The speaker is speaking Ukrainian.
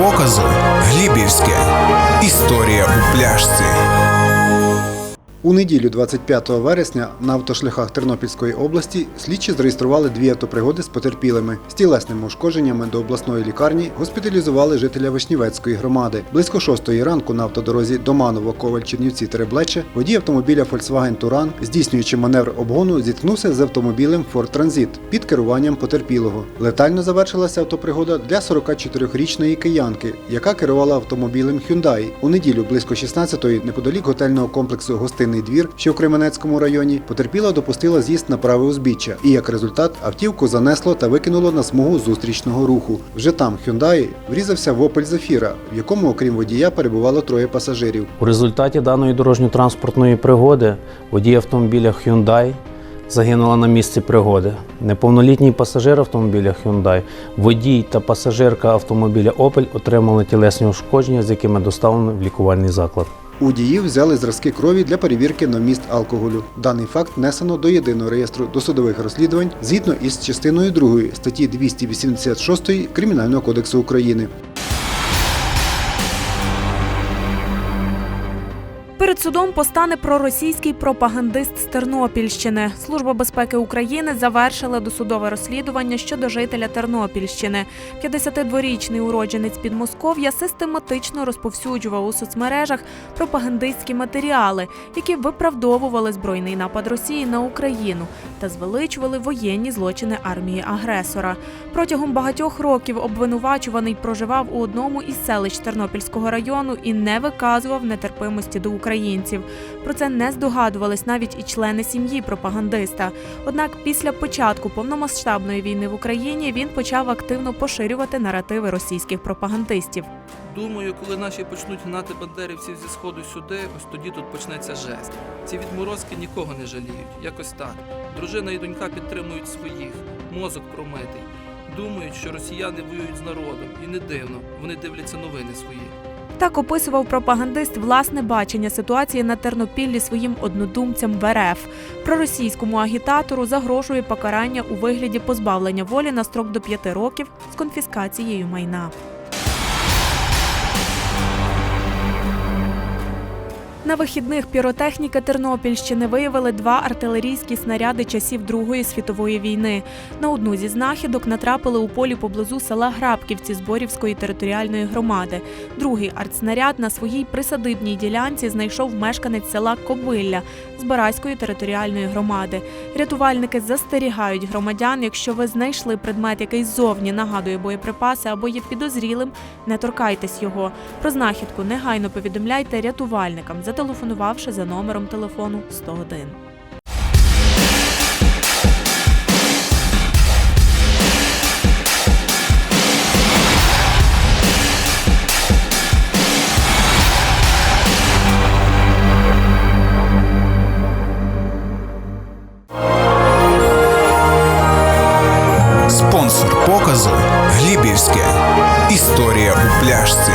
показу Глібівське. Історія у пляшці. У неділю 25 вересня на автошляхах Тернопільської області слідчі зареєстрували дві автопригоди з потерпілими. З тілесними ушкодженнями до обласної лікарні госпіталізували жителя Вишнівецької громади. Близько шостої ранку на автодорозі Доманово Коваль Чернівці Тереблече водій автомобіля Volkswagen Touran, здійснюючи маневр обгону, зіткнувся з автомобілем Ford Transit під керуванням потерпілого. Летально завершилася автопригода для 44-річної киянки, яка керувала автомобілем Hyundai. У неділю близько 16-ї неподалік готельного комплексу Гостинний двір, що в Кременецькому районі, потерпіла допустила з'їзд на праве узбіччя, і як результат автівку занесло та викинуло на смугу зустрічного руху. Вже там Hyundai врізався в Opel Zafira, в якому, окрім водія, перебувало троє пасажирів. У результаті даної дорожньо-транспортної пригоди водій автомобіля Hyundai загинула на місці пригоди. Неповнолітній пасажир автомобіля Hyundai, водій та пасажирка автомобіля Opel отримали тілесні ушкодження, з якими доставлено в лікувальний заклад. У дії взяли зразки крові для перевірки на вміст алкоголю. Даний факт внесено до єдиного реєстру досудових розслідувань згідно із частиною 2 статті 286 Кримінального кодексу України. Перед судом постане проросійський пропагандист Тернопільщини. Служба безпеки України завершила досудове розслідування щодо жителя Тернопільщини. 52-річний уродженець Підмосков'я систематично розповсюджував у соцмережах пропагандистські матеріали, які виправдовували збройний напад Росії на Україну та звеличували воєнні злочини армії агресора. Протягом багатьох років обвинувачуваний проживав у одному із селищ Тернопільського району і не виказував нетерпимості до українців. Про це не здогадувались навіть і члени сім'ї пропагандиста. Однак після початку повномасштабної війни в Україні він почав активно поширювати наративи російських пропагандистів. Думаю, коли наші почнуть гнати бандерівців зі сходу сюди, ось тоді тут почнеться жесть. Ці відморозки нікого не жаліють. Якось так. Дружина і донька підтримують своїх, мозок промитий. Думають, що росіяни воюють з народом, і не дивно, вони дивляться новини свої. Так описував пропагандист власне бачення ситуації на Тернопіллі своїм однодумцям в РФ. Проросійському агітатору загрожує покарання у вигляді позбавлення волі на строк до п'яти років з конфіскацією майна. На вихідних піротехніки Тернопільщини виявили два артилерійські снаряди часів Другої світової війни. На одну зі знахідок натрапили у полі поблизу села Грабківці Зборівської територіальної громади. Другий артснаряд на своїй присадибній ділянці знайшов мешканець села Кобилля з Бараської територіальної громади. Рятувальники застерігають громадян, якщо ви знайшли предмет, який ззовні нагадує боєприпаси або є підозрілим, не торкайтесь його. Про знахідку негайно повідомляйте рятувальникам, зателефонувавши за номером телефону 101. Спонсор показу Глібівське. Історія у пляшці.